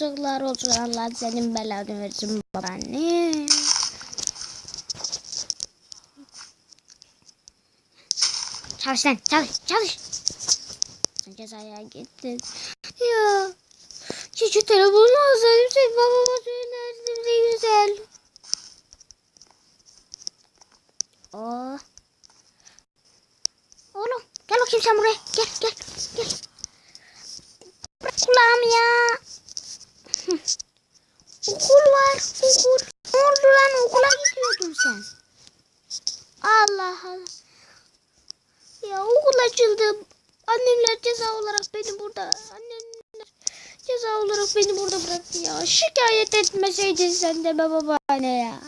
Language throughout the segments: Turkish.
Yazıklar olsun Allah senin belanı versin babaanne. Çalış lan çalış çalış. Cezaya gittin. Ya. Çocuk telefonu alsaydım sen babama söylerdim ne güzel. Oh. Oğlum gel bakayım sen buraya. Gel gel gel. Bırak kulağımı ya. Okul var okul. Ne oldu lan okula gidiyordun sen. Allah Allah. Ya okul açıldı. Annemler ceza olarak beni burada. Annemler ceza olarak beni burada bıraktı ya. Şikayet etmeseydin sen de be babaanne ya.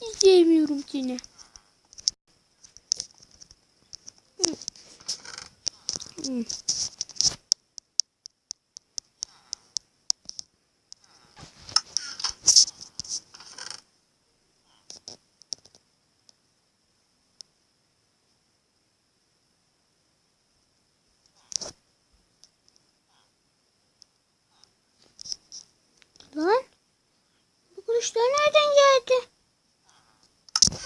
İzleyemiyorum seni. Hı. Lan bu kılıçlar nereden geldi?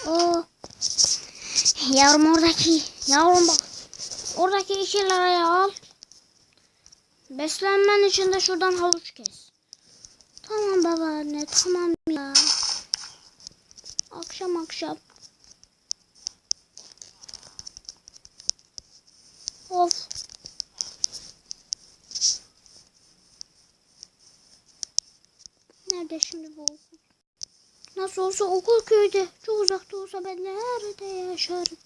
Oo. Yavrum oradaki yavrum bak oradaki işleri al. Beslenmen için de şuradan havuç kes. Tamam babaanne tamam ya. Akşam akşam. Of. Nerede şimdi bu okul? Nasıl olsa okul köyde. Çok uzakta olsa ben nerede yaşardım?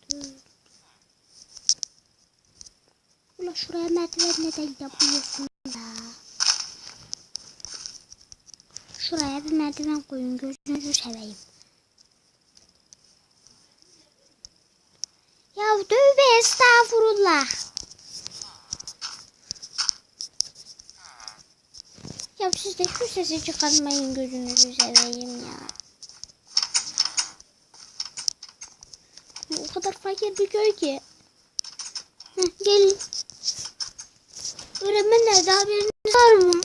Ulan şuraya merdiven neden yapıyorsun ya? Şuraya bir merdiven koyun gözünüzü seveyim. Ya tövbe estağfurullah. Ya siz de şu sesi çıkarmayın gözünüzü seveyim ya. O kadar fakir bir köy ki. Heh, gelin. Öğretmen nerede haberiniz var mı?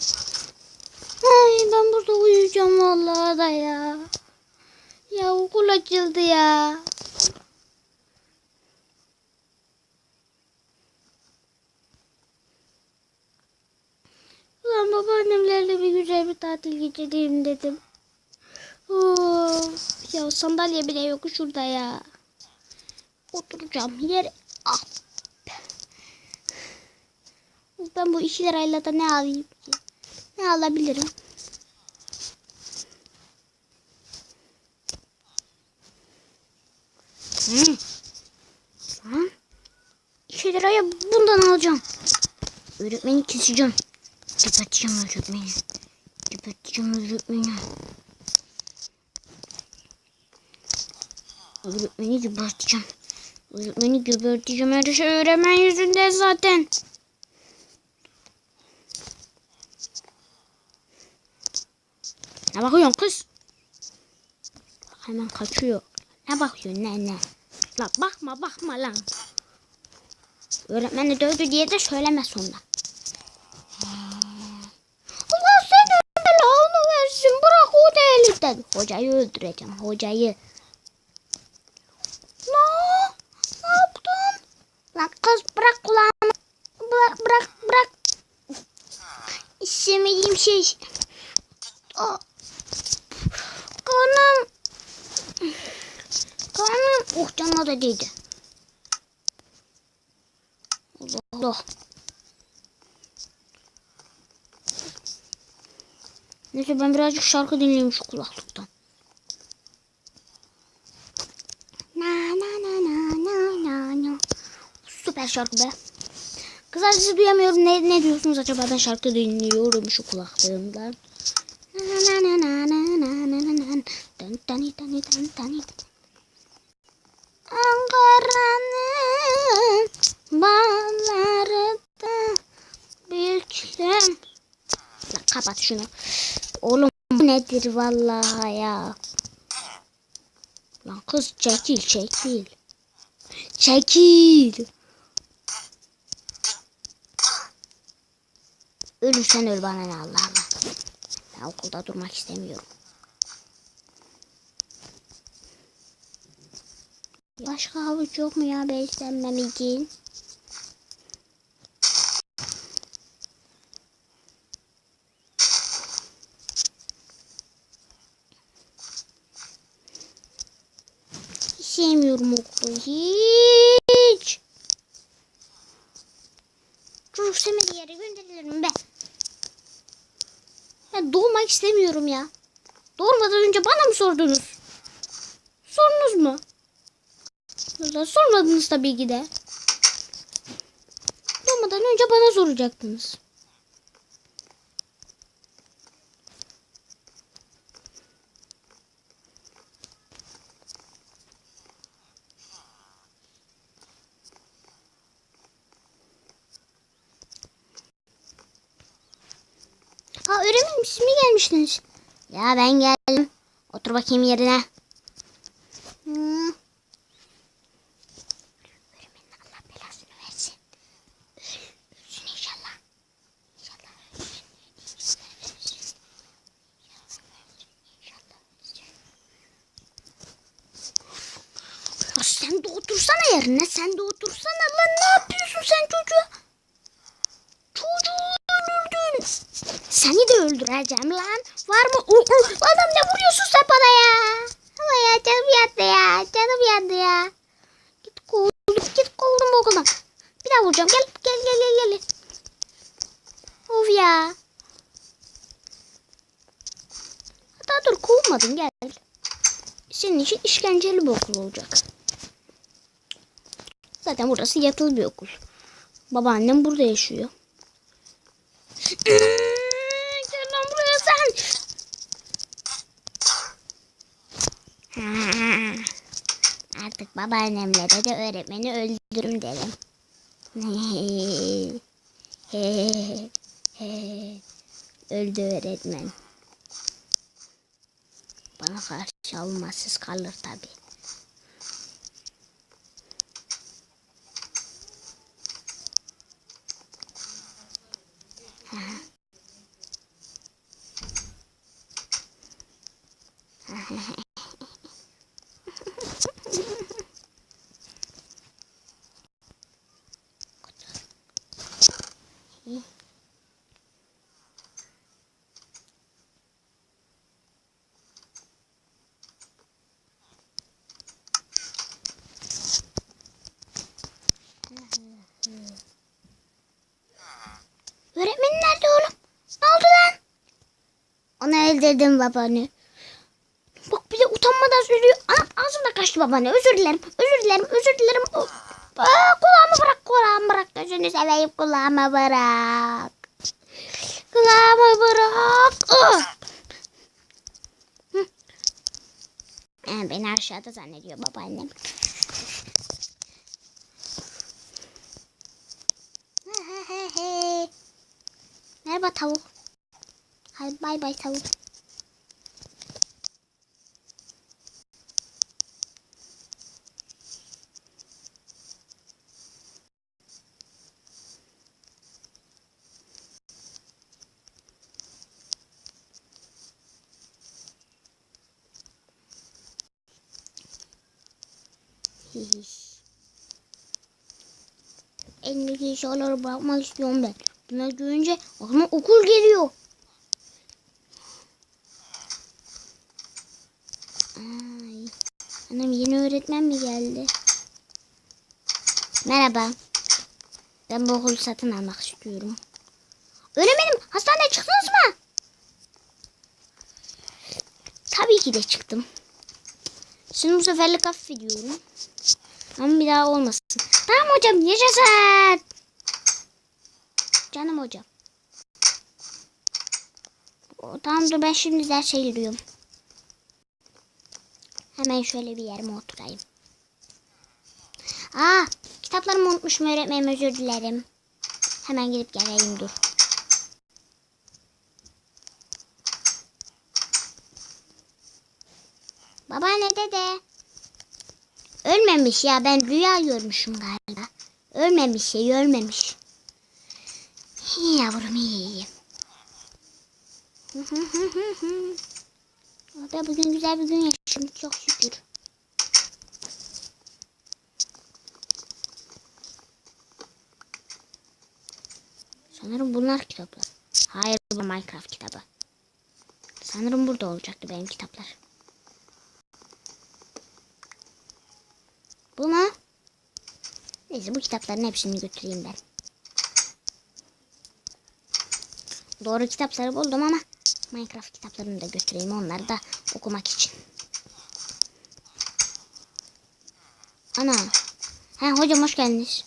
Ay ben burada uyuyacağım vallahi da ya. Ya okul açıldı ya. Ulan babaannemlerle bir güzel bir tatil geçireyim dedim. Of, ya sandalye bile yok şurada ya. Oturacağım yere. Ah. Ben bu iki lirayla da ne alayım ki? Ne alabilirim? Hmm. Lan. Liraya bundan alacağım. Öğretmeni keseceğim. Geberteceğim öğretmeni. Geberteceğim öğretmeni. Öğretmeni geberteceğim. Öğretmeni geberteceğim. Her şey öğretmen yüzünden zaten. Ne bakıyorsun kız? Hemen kaçıyor. Ne bakıyorsun ne ne? La bakma bakma lan. Öğretmeni dövdü diye de söyleme sonra. Allah seni belanı versin. Bırak o delilikten. Hocayı öldüreceğim. Hocayı. La, ne yaptın? Lan kız bırak kulağımı. Bırak bırak bırak. İstemediğim şey. Aa, Karnım. Karnım. Oh canına da değdi. Allah Allah. Neyse ben birazcık şarkı dinleyeyim şu kulaklıktan. Na na na na na na. Süper şarkı be. Kızlar sizi duyamıyorum. Ne, ne diyorsunuz acaba? Ben şarkı dinliyorum şu kulaklığımdan. Ankara'nın bağları da büyüklüm. Kapat şunu. Oğlum nedir vallahi ya? Lan kız çekil çekil. Çekil. Ölürsen öl bana ne Allah Allah. Ben okulda durmak istemiyorum. Başka havuç yok mu ya beslenmem için? Hiç sevmiyorum okulu hiç. Çocuk sevmediği yere gönderilir ben? Ya doğmak istemiyorum ya. Doğurmadan önce bana mı sordunuz? Sordunuz mu? Sormadınız tabii ki de. Doğmadan önce bana soracaktınız. Öğrenmedim siz mi gelmiştiniz? Ya ben geldim. Otur bakayım yerine. Hmm. Sen de otursana yerine. Sen de otursana lan. Ne yapıyorsun sen çocuğa? Seni de öldüreceğim lan. Var mı? Uh, uh. Adam ne vuruyorsun sen bana ya? Ama ya canım yandı ya. Canım yandı ya. Git kovuldum. Git kovuldum okuldan. Bir daha vuracağım. Gel gel gel gel gel. Of ya. Hatta dur kovulmadın gel. Senin için işkenceli bir okul olacak. Zaten burası yatılı bir okul. Babaannem burada yaşıyor. Gel lan buraya sen. Artık babaannemlere de öğretmeni öldürürüm derim. Öldü öğretmen. Bana karşı alınmazsız kalır Öğretmenin nerede oğlum? Ne oldu lan? Onu öldürdüm babanı. Bak bir de utanmadan söylüyor. Anam ağzımda kaçtı babaanne. Özür dilerim. Özür dilerim. Özür dilerim. Aa, kulağımı. Kulağımı bırak. Gözünü seveyim. Kulağımı bırak. Kulağımı bırak. Ah! Hı. Ha, beni aşağıda zannediyor babaannem. Merhaba tavuk. Hadi bay bay tavuk. Hihiş. Elimdeki eşyaları bırakmak istiyorum ben. Bunları görünce aklıma okul geliyor. Ay. Annem yeni öğretmen mi geldi? Merhaba. Ben bu okulu satın almak istiyorum. Öğretmenim hastaneye çıktınız mı? Tabii ki de çıktım. Şimdi bu seferlik affediyorum. Ama bir daha olmasın. Tamam hocam yaşasın. Canım hocam. O, tamam dur ben şimdi derse giriyorum. Hemen şöyle bir yerime oturayım. Aa, kitaplarımı unutmuşum öğretmenim özür dilerim. Hemen gidip geleyim dur. Babaanne dede. Ölmemiş ya ben rüya görmüşüm galiba. Ölmemiş ya ölmemiş. İyi yavrum iyi. Abi bugün güzel bir gün yaşadım çok şükür. Sanırım bunlar kitaplar. Hayır bu Minecraft kitabı. Sanırım burada olacaktı benim kitaplar. Bu mu? Neyse bu kitapların hepsini götüreyim ben. Doğru kitapları buldum ama Minecraft kitaplarını da götüreyim onları da okumak için. Ana. He hocam hoş geldiniz.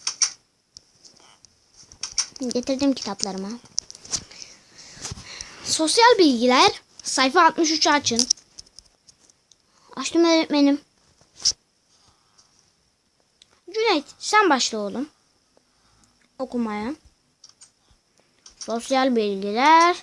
Getirdim kitaplarımı. Sosyal bilgiler sayfa 63 açın. Açtım öğretmenim. Cüneyt sen başla oğlum. Okumaya. Sosyal bilgiler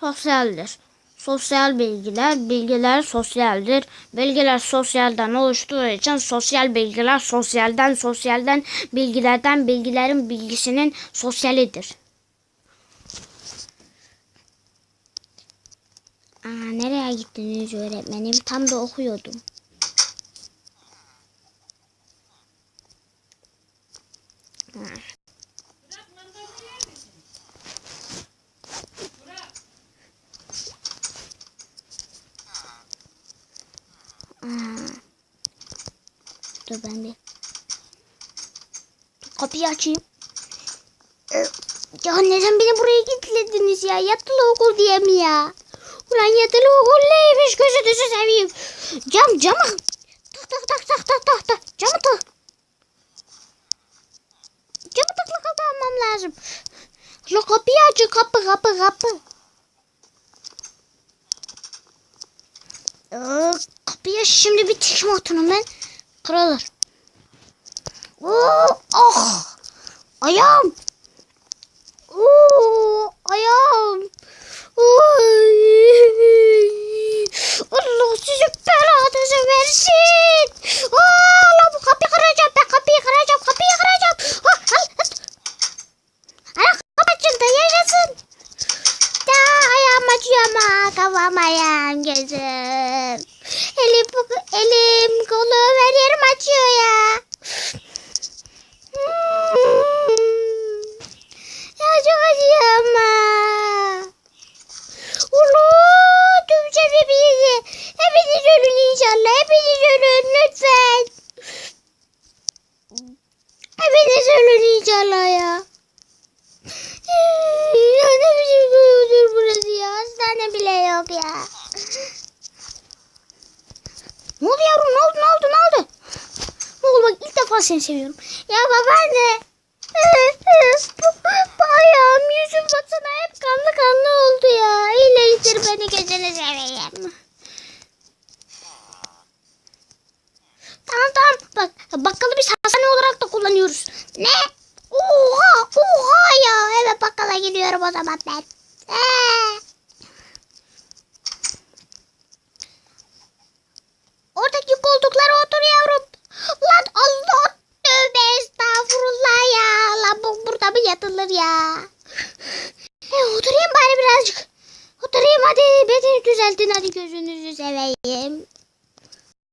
sosyaldir. Sosyal bilgiler, bilgiler sosyaldir. Bilgiler sosyalden oluştuğu için sosyal bilgiler sosyalden, sosyalden bilgilerden bilgilerin bilgisinin sosyalidir. Aa, nereye gittiniz öğretmenim? Tam da okuyordum. Aa. Dur ben bir kapıyı açayım. Ee, Ya neden beni buraya kilitlediniz ya? Yatılı okul diye mi ya? Ulan yatılı okul neymiş gözünüzü seveyim. Cam camı. Tak tak tak tak tak tak. Camı tak. Lazım. La kapıyı açın kapı kapı kapı. Ee, kapıya şimdi bir tekme atın ben. Kırılır. Oo, ah! Ayağım. Oo, ayağım. Ay. Allah sizi belanızı versin. Aa, Allah bu kapıyı kıracağım. Ben kapıyı kıracağım. Kapıyı kıracağım. Ah, al. Yaşasın. Da ayağım acıyor ama kafam ayağım gözüm. Elim, elim kolum her yerim acıyor ya. Hmm. Ya çok acıyor ama. Ulu tümsem hepinizi. Hepiniz ölün inşallah. Hepiniz ölün lütfen. Hepiniz ölün inşallah. Ya ne biçim köyüdür burası ya. Hastane bile yok ya. Ne oldu yavrum? Ne oldu? Ne oldu? Ne oldu? Ne oldu bak ilk defa seni seviyorum. Ya babaanne. Bu ayağım yüzüm baksana hep kanlı kanlı oldu ya. İyileştir beni gözünü seveyim. Tamam tamam bak bakkalı biz hastane olarak da kullanıyoruz. Ne? Oha oha ya evet bakkala gidiyorum o zaman ben.